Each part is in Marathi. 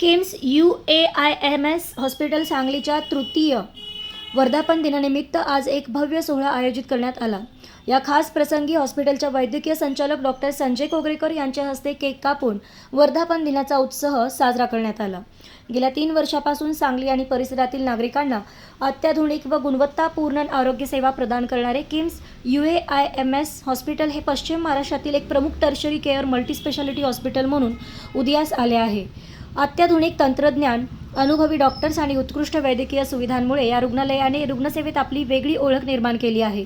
KIMS U A I M S hospital सांगलीच्या तृतीय वर्धापन दिनानिमित्त आज एक भव्य सोहळा आयोजित करण्यात आला. या खास प्रसंगी हॉस्पिटलच्या वैद्यकीय संचालक डॉक्टर संजय कोगरेकर यांच्या हस्ते केक कापून वर्धापन दिनाचा उत्सव साजरा करण्यात आला. गेल्या तीन वर्षापासून सांगली आणि परिसरातील नागरिकांना अत्याधुनिक व गुणवत्तापूर्ण आरोग्य सेवा प्रदान करणारे KIMS U A I M S hospital हे पश्चिम महाराष्ट्रातील एक प्रमुख टर्शरी केअर मल्टीस्पेशालिटी हॉस्पिटल म्हणून उदयास आले आहे. अत्याधुनिक तंत्रज्ञान अनुभवी डॉक्टर्स आणि उत्कृष्ट वैद्यकीय सुविधांमुळे या रुग्णालयाने रुग्णसेवेत आपली वेगळी ओळख निर्माण केली आहे.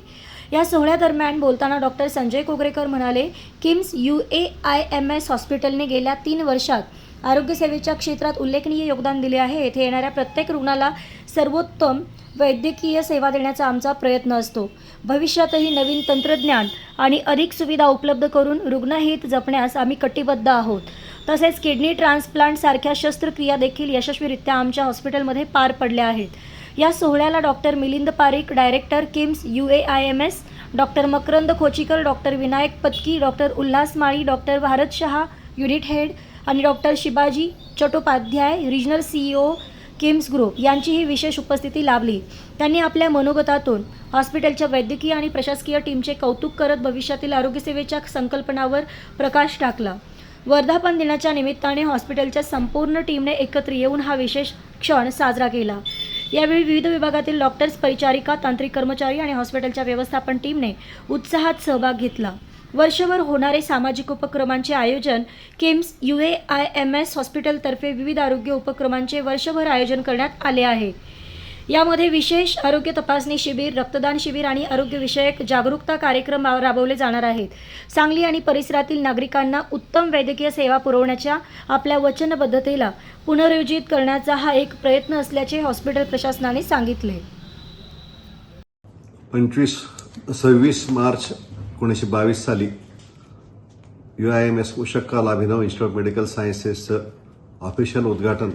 या सोहळ्यादरम्यान बोलताना डॉक्टर संजय कोगरेकर म्हणाले KIMS U A I M S हॉस्पिटलने गेल्या तीन वर्षात आरोग्यसेवेच्या क्षेत्रात उल्लेखनीय योगदान दिले आहे. येथे येणाऱ्या प्रत्येक रुग्णाला सर्वोत्तम वैद्यकीय सेवा देण्याचा आमचा प्रयत्न असतो. भविष्यातही नवीन तंत्रज्ञान आणि अधिक सुविधा उपलब्ध करून रुग्णहित जपण्यास आम्ही कटिबद्ध आहोत. तसेच किडनी ट्रान्सप्लांट सारख्या शस्त्रक्रिया देखील यशस्वीरित्या आमच्या हॉस्पिटलमध्ये पार पडल्या आहेत. या सोहळ्याला doctor Milind Parikh director KIMS U A I M S doctor Makarand Khochikar doctor Vinayak Patki doctor Ulhas Mali doctor Bharat Shah unit head आणि doctor Shibaji Chattopadhyay regional CEO KIMS group यांचीही विशेष उपस्थिती लाभली. त्यांनी आपल्या मनोगतातून हॉस्पिटलच्या वैद्यकीय आणि प्रशासकीय टीमचे कौतुक करत भविष्यातील आरोग्यसेवेच्या संकल्पनावर प्रकाश टाकला. वर्धापन दिनाच्या निमित्ताने हॉस्पिटलच्या संपूर्ण टीमने एकत्र येऊन हा विशेष क्षण साजरा केला. यावेळी विविध विभागातील डॉक्टर्स परिचारिका तांत्रिक कर्मचारी आणि हॉस्पिटलच्या व्यवस्थापन टीमने उत्साहात सहभाग घेतला. वर्षभर होणारे सामाजिक उपक्रमांचे आयोजन KIMS U A I M S हॉस्पिटलतर्फे विविध आरोग्य उपक्रमांचे वर्षभर आयोजन करण्यात आले आहे. यामध्ये विशेष आरोग्य तपासणी शिबिर रक्तदान शिबिर आणि आरोग्यविषयक जागरूकता कार्यक्रम राबवले जाणार आहेत. सांगली आणि परिसरातील नागरिकांना उत्तम वैद्यकीय सेवा पुरवण्याच्या आपल्या वचनबद्धतेला पुनरुज्जीत करण्याचा हा एक प्रयत्न असल्याचे हॉस्पिटल प्रशासनाने सांगितले. पंचवीस सव्वीस मार्च एकोणीसशे बावीस साली U I M S Ushakkal Abhinav institute of medical सायन्सेसचं official उद्घाटन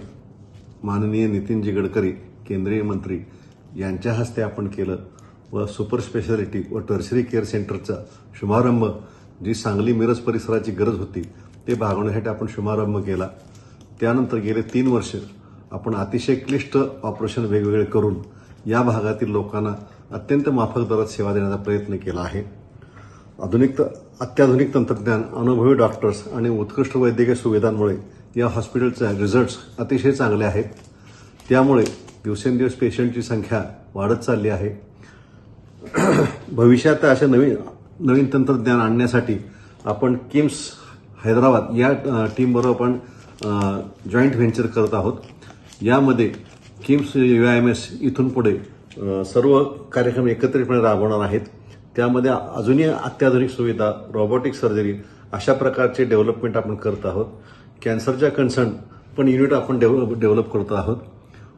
माननीय नितीनजी गडकरी केंद्रीय मंत्री यांच्या हस्ते आपण केलं व सुपर स्पेशालिटी व टर्शरी केअर सेंटरचा शुभारंभ जी सांगली मिरज परिसराची गरज होती ते भागवण्यासाठी आपण शुभारंभ केला. त्यानंतर गेले तीन वर्ष आपण अतिशय क्लिष्ट ऑपरेशन वेगवेगळे करून या भागातील लोकांना अत्यंत माफक दरात सेवा देण्याचा प्रयत्न केला आहे. आधुनिक अत्याधुनिक तंत्रज्ञान अनुभवी डॉक्टर्स आणि उत्कृष्ट वैद्यकीय सुविधांमुळे या हॉस्पिटलचे रिझल्ट्स अतिशय चांगले आहेत. त्यामुळे दिवसेंदिवस पेशंटची संख्या वाढत चालली आहे. भविष्यात अशा नवीन नवीन तंत्रज्ञान आणण्यासाठी आपण किम्स हैदराबाद या टीमबरोबर आपण जॉईंट व्हेंचर करत आहोत. यामध्ये KIMS U I M S इथून पुढे सर्व कार्यक्रम एकत्रितपणे राबवणार आहेत. त्यामध्ये अजूनही अत्याधुनिक सुविधा रोबोटिक सर्जरी अशा प्रकारचे डेव्हलपमेंट आपण करत आहोत. कॅन्सरच्या कन्सर्न पण युनिट आपण डेव्हलप डेव्हलप करत आहोत.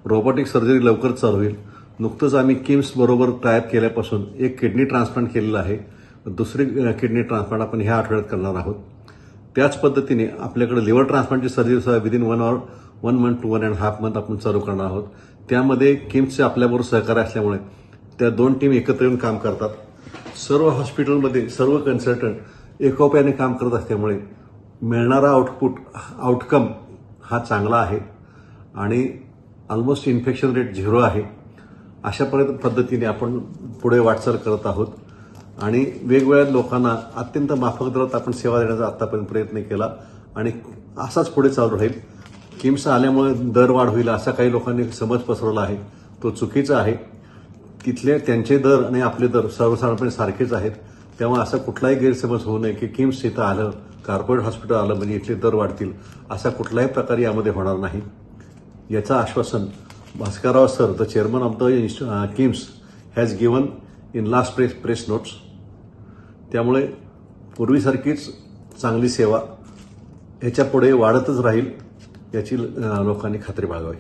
रोबोटिक सर्जरी लवकर चालू होईल. नुकतंच आम्ही किम्स बरोबर टायप केल्यापासून एक किडनी ट्रान्सप्लांट केलेलं आहे. दुसरी किडनी ट्रान्सप्लांट आपण ह्या आठवड्यात करणार आहोत. त्याच पद्धतीने आपल्याकडे लिव्हर ट्रान्सप्लांटची सर्जरी सुद्धा within one hour one month two one and half month आपण चालू करणार आहोत. त्यामध्ये किम्सचे आपल्याबरोबर सहकार्य असल्यामुळे त्या दोन टीम एकत्र येऊन काम करतात. सर्व हॉस्पिटलमध्ये सर्व कन्सल्टंट एकोप्याने काम करत असल्यामुळे मिळणारा आउटपुट आउटकम हा चांगला आहे. आणि ऑलमोस्ट इन्फेक्शन रेट झिरो आहे. अशा पर्यंत पद्धतीने आपण पुढे वाटचाल करत आहोत. आणि वेगवेगळ्या लोकांना अत्यंत माफक दरात आपण सेवा देण्याचा आतापर्यंत प्रयत्न केला. आणि असाच पुढे चालू राहील. किम्स आल्यामुळे दर वाढ होईल असा काही लोकांनी समज पसरवला आहे. तो चुकीचा आहे. तिथले त्यांचे दर आणि आपले दर सर्वसाधारणपणे सारखेच आहेत. तेव्हा असा कुठलाही गैरसमज होऊ नये की किम्स इथं आलं कॉर्पोरेट हॉस्पिटल आलं म्हणजे इथले दर वाढतील असा कुठलाही प्रकार यामध्ये होणार नाही. याचं आश्वासन Bhaskarrao sir the chairman of the KIMS has given in last press press notes त्यामुळे पूर्वीसारखीच चांगली सेवा ह्याच्यापुढे वाढतच राहील याची uh, लोकांनी खात्री बाळगावी.